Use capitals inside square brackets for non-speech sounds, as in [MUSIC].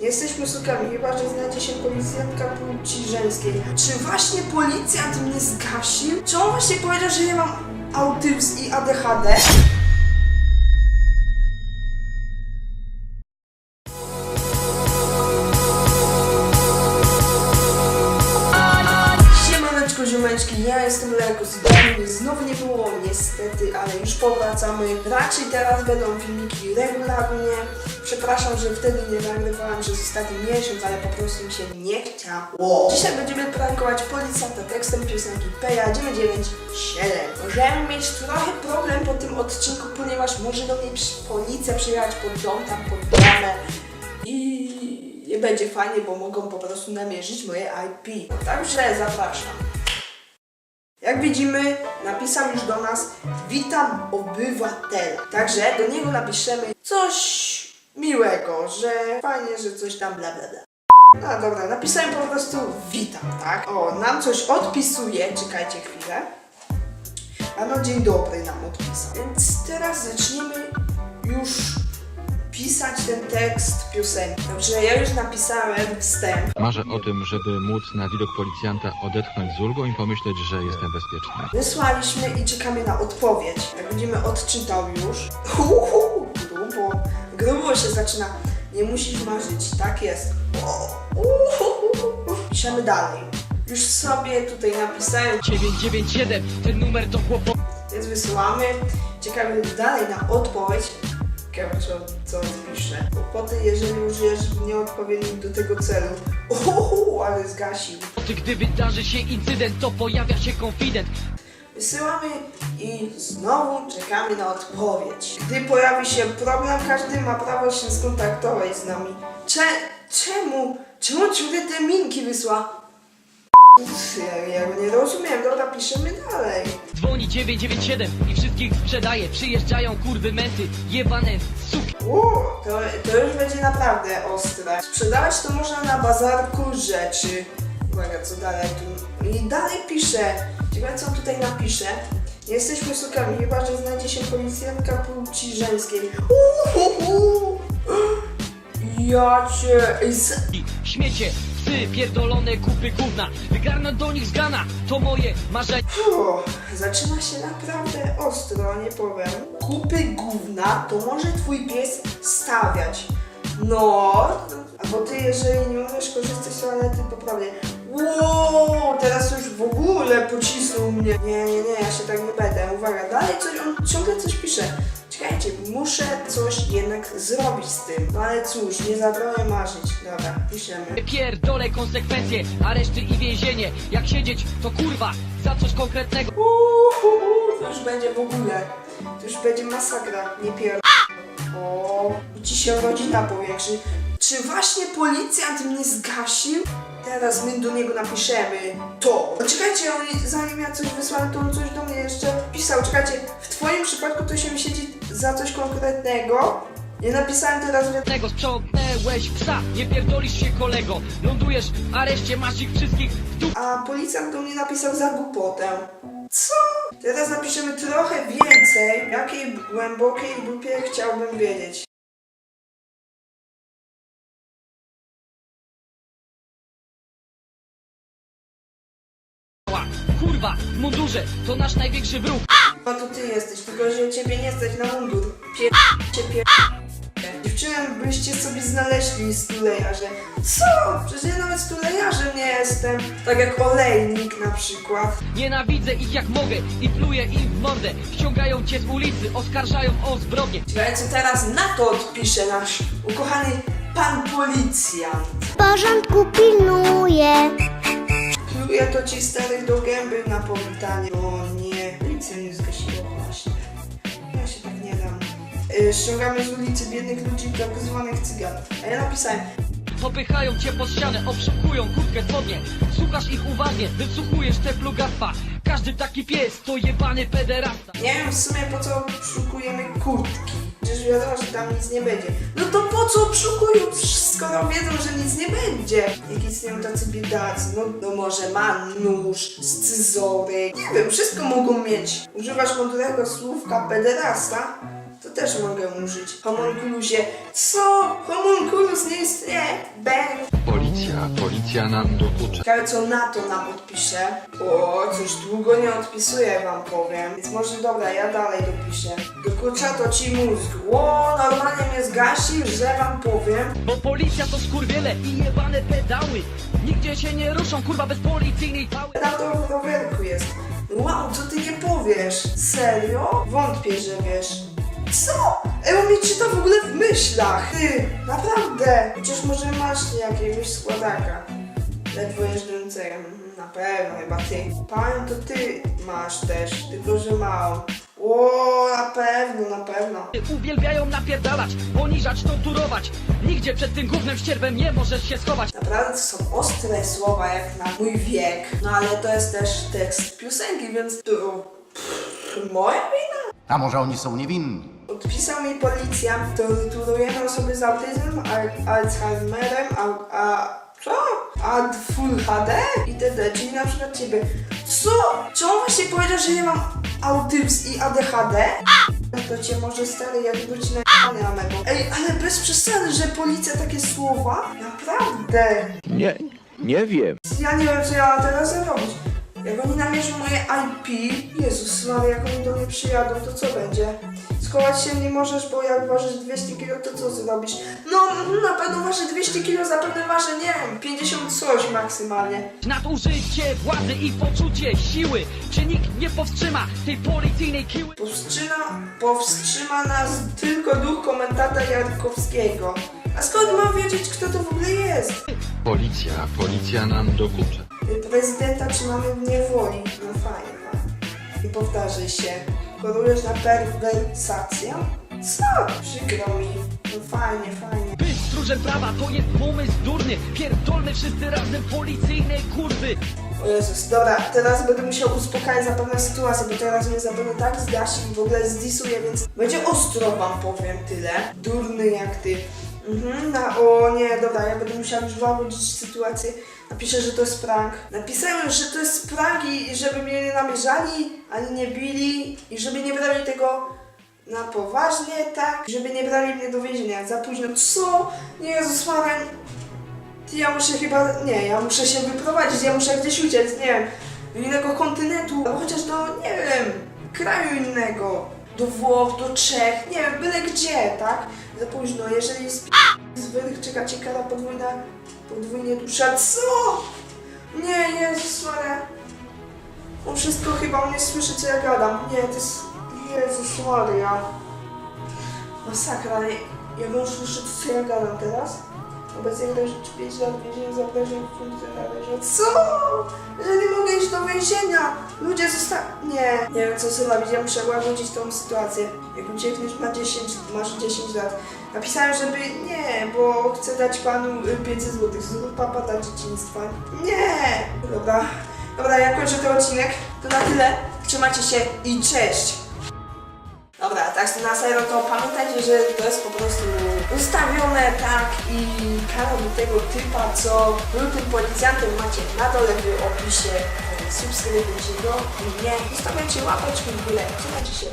Jesteśmy sukami, chyba że znajdzie się policjantka płci żeńskiej. Czy właśnie policjant mnie zgasił? Czy on właśnie powiedział, że ja mam autyzm i ADHD? Siemaneczko ziomeczki, ja jestem Lekos i znowu nie było niestety, ale już powracamy. Raczej teraz będą filmiki regularnie. Przepraszam, że wtedy nie nagrywałem przez ostatni miesiąc, ale po prostu mi się nie chciało. Dzisiaj będziemy prankować policjanta tekstem piosenki Peja 997. Możemy mieć trochę problem po tym odcinku, ponieważ może do mnie policja przyjechać pod dom, tam pod bramę i nie będzie fajnie, bo mogą po prostu namierzyć moje IP. Także zapraszam. Jak widzimy, napisał już do nas Witam obywatel. Także do niego napiszemy coś miłego, że fajnie, że coś tam bla bla bla. No dobra, napisałem po prostu witam, tak? O, nam coś odpisuje, czekajcie chwilę. A no dzień dobry nam odpisał. Więc teraz zaczniemy już pisać ten tekst piosenki. Dobrze, ja już napisałem wstęp. Marzę o tym, żeby móc na widok policjanta odetchnąć z ulgą i pomyśleć, że jestem bezpieczny. Wysłaliśmy i czekamy na odpowiedź. Jak widzimy, odczytał już. Uhu, [LAUGHS] grubo. Grubo się zaczyna. Nie musisz marzyć, tak jest. Piszemy dalej. Już sobie tutaj napisałem, 997, ten numer to chłopo... więc wysyłamy. Czekamy dalej na odpowiedź. Ciekawe, co, co pisze. Kłopoty, jeżeli użyjesz nieodpowiednich do tego celu. Uhu, ale zgasił. Gdy wydarzy się incydent, to pojawia się konfident. Wysyłamy i znowu czekamy na odpowiedź. Gdy pojawi się problem, każdy ma prawo się skontaktować z nami. Cze czemu? Czemu ciągle te minki wysła? Ja, ja nie rozumiem, dobra, piszemy dalej. Dzwoni 997 i wszystkich sprzedaje. Przyjeżdżają kurwy męty, jebane suki. Uuu, to, to już będzie naprawdę ostre. Sprzedawać to można na bazarku rzeczy. Uwaga, co dalej tu? I dalej pisze. Ciekawe, co tutaj napisze. Nie jesteśmy sukami, chyba że znajdzie się policjantka płci żeńskiej. Uhuhu. Ja cię... Z- Śmiecie, psy, pierdolone kupy gówna. Wygarnąć do nich z gana, to moje marzenie. Uff, zaczyna się naprawdę ostro, nie powiem. Kupy gówna to może twój pies stawiać. No, albo ty, jeżeli nie umiesz korzystać z toalety poprawnie. Wow, teraz już w ogóle pocisnął mnie. Nie, nie, nie, ja się tak nie będę. Uwaga, dalej coś, on ciągle coś pisze. Czekajcie, muszę coś jednak zrobić z tym. No ale cóż, nie zabrałem marzyć. Dobra, piszemy. Pierdolę konsekwencje, areszty i więzienie. Jak siedzieć, to kurwa, za coś konkretnego. Uhuhu, to już będzie w ogóle. To już będzie masakra, nie pier... O, i ci się rodzina powiększy. Czy właśnie policjant mnie zgasił? Teraz my do niego napiszemy to. Czekajcie, on, zanim ja coś wysłałem, to on coś do mnie jeszcze pisał. Czekajcie, w twoim przypadku to się siedzi za coś konkretnego. Nie napisałem teraz, Tego sprzątnęłeś psa, nie pierdolisz się kolego. Lądujesz w areszcie, masz ich wszystkich w dupie. A policjant do mnie napisał za głupotę. Co? Teraz napiszemy trochę więcej. Jakiej głębokiej dupie chciałbym wiedzieć. Kurwa, w mundurze, to nasz największy wróg. No to ty jesteś, tylko że ciebie nie stać na mundur. Pier... cię pier... Dziewczynę byście sobie znaleźli stulejarze. Co? Przecież ja nawet stulejarzem nie jestem. Tak jak olejnik na przykład. Nienawidzę ich jak mogę i pluję im w mordę. Ściągają cię z ulicy, oskarżają o zbrodnię. Ciekawe co teraz na to odpisze nasz ukochany pan policjant. W porządku pilnuję. Pluję to ci stary do gęby na powitanie. O nie, policja mnie zgasiła właśnie. Ja się tak nie dam. Y, ściągamy z ulicy biednych ludzi, tak zwanych cyganów. A ja napisałem, Popychają cię pod ścianę, obszukują kurtkę spodnie. Słuchasz ich uważnie, wysłuchujesz te plugastwa. Każdy taki pies to jebany pederasta. nie wiem w sumie po co szukujemy kurtki. Przecież wiadomo, że tam nic nie będzie. No to po co obszukują, skoro wiedzą, że nic nie będzie? Jak istnieją tacy biedacy, no, no może ma nóż, scyzoryk, nie wiem, wszystko mogą mieć. Używasz mądrego słówka pederasta, to też mogę użyć. Homunculusie. Co? Homunculus nie istnieje? Bang! Policja, policja nam dokucza. Ciekawe co na to nam odpisze. O, coś długo nie odpisuję wam powiem. Więc może dobra, ja dalej dopiszę. Dokucza to ci mózg. Ło, normalnie mnie zgasił, że wam powiem. Bo policja to skurwiele i jebane pedały Nigdzie się nie ruszą, kurwa, bez policyjnej pały Na to w rowerku jest. Wow, co ty nie powiesz? Serio? Wątpię, że wiesz. Co? On mi czyta w ogóle w myślach. Ty, naprawdę. Chociaż może masz jakiegoś składaka. Ledwo jeżdżącego. Na pewno, chyba ty. Pan to ty masz też, tylko że mało. O, na pewno, na pewno. Uwielbiają napierdalać, poniżać, torturować Nigdzie przed tym gównem ścierwem nie możesz się schować Naprawdę to są ostre słowa jak na mój wiek. No ale to jest też tekst piosenki, więc to... Pff, moja wina? A może oni są niewinni? Odpisał mi policjant, torturujemy osoby z autyzmem, al Alzheimerem, a, a co? A Full HD itd. Czyli na przykład ciebie. Co? Czy on właśnie powiedział, że ja mam autyzm i ADHD? To cię może stary jak wróci na na mego. Ej, ale bez przesady, że policja takie słowa? Naprawdę. Nie, nie wiem. Ja nie wiem, co ja mam teraz zrobić. Jak oni namierzą moje IP, Jezus Maria, jak oni do mnie przyjadą, to co będzie? Schować się nie możesz, bo jak ważysz 200 kg, to co zrobisz? No, na pewno waży 200 kg, zapewne waży, nie wiem, 50 coś maksymalnie. Nadużycie władzy i poczucie siły Czy nikt nie powstrzyma tej policyjnej kiły Powstrzyma, powstrzyma nas tylko duch komendanta Jarkowskiego. A skąd mam wiedzieć, kto to w ogóle jest? Policja, policja nam dokucza. Prezydenta trzymamy w niewoli. No fajnie, fajnie. I powtarzaj się. Chorujesz na perwersację? Co? Przykro mi. No fajnie, fajnie. Być stróżem prawa to jest pomysł durny Pierdolmy wszyscy razem policyjne kurwy O Jezus, dobra, teraz będę musiał uspokajać zapewne sytuację, bo teraz mnie zapewne tak zgasi i w ogóle zdisuje, więc będzie ostro wam powiem tyle. Durny jak ty. Mhm, na, o nie, dobra, ja będę musiał już wyłagodzić sytuację. Napiszę, że to jest prank. Napisałem, że to jest prank i żeby mnie nie namierzali, ani nie bili i żeby nie brali tego na poważnie, tak? Żeby nie brali mnie do więzienia. Za późno. Co? Nie, Jezus Maria. Ja muszę chyba, nie, ja muszę się wyprowadzić, ja muszę gdzieś uciec, nie wiem, do innego kontynentu, albo chociaż do, nie wiem, kraju innego, do Włoch, do Czech, nie wiem, byle gdzie, tak? Za późno, jeżeli jest zwych, czeka cię kara podwójna, podwójnie dusza, co? Nie, Jezus Maria. On wszystko chyba, on nie słyszy, co ja gadam. Nie, to jest, Jezus Maria. Masakra, jak on słyszy, co ja gadam teraz? Obecnie grozi 5 lat więzienia za obrażenie funkcjonariusza. Co? Że nie mogę iść do więzienia! Ludzie zosta... Nie, nie wiem co zrobić, ja muszę łagodzić tą sytuację. Jak uciekniesz na 10, masz 10 lat. Napisałem, żeby nie, bo chcę dać panu y, 500 zł. Zrób papa dla dzieciństwa. Nie! Dobra, dobra, ja kończę ten odcinek. To na tyle. Trzymajcie się i cześć! Dobra, tak na serio to pamiętajcie, że to jest po prostu ustawione tak i kanał do tego typa, co był tym policjantem macie na dole w opisie. Subskrybujcie go i nie. Zostawiajcie łapeczki w górę. Trzymajcie się.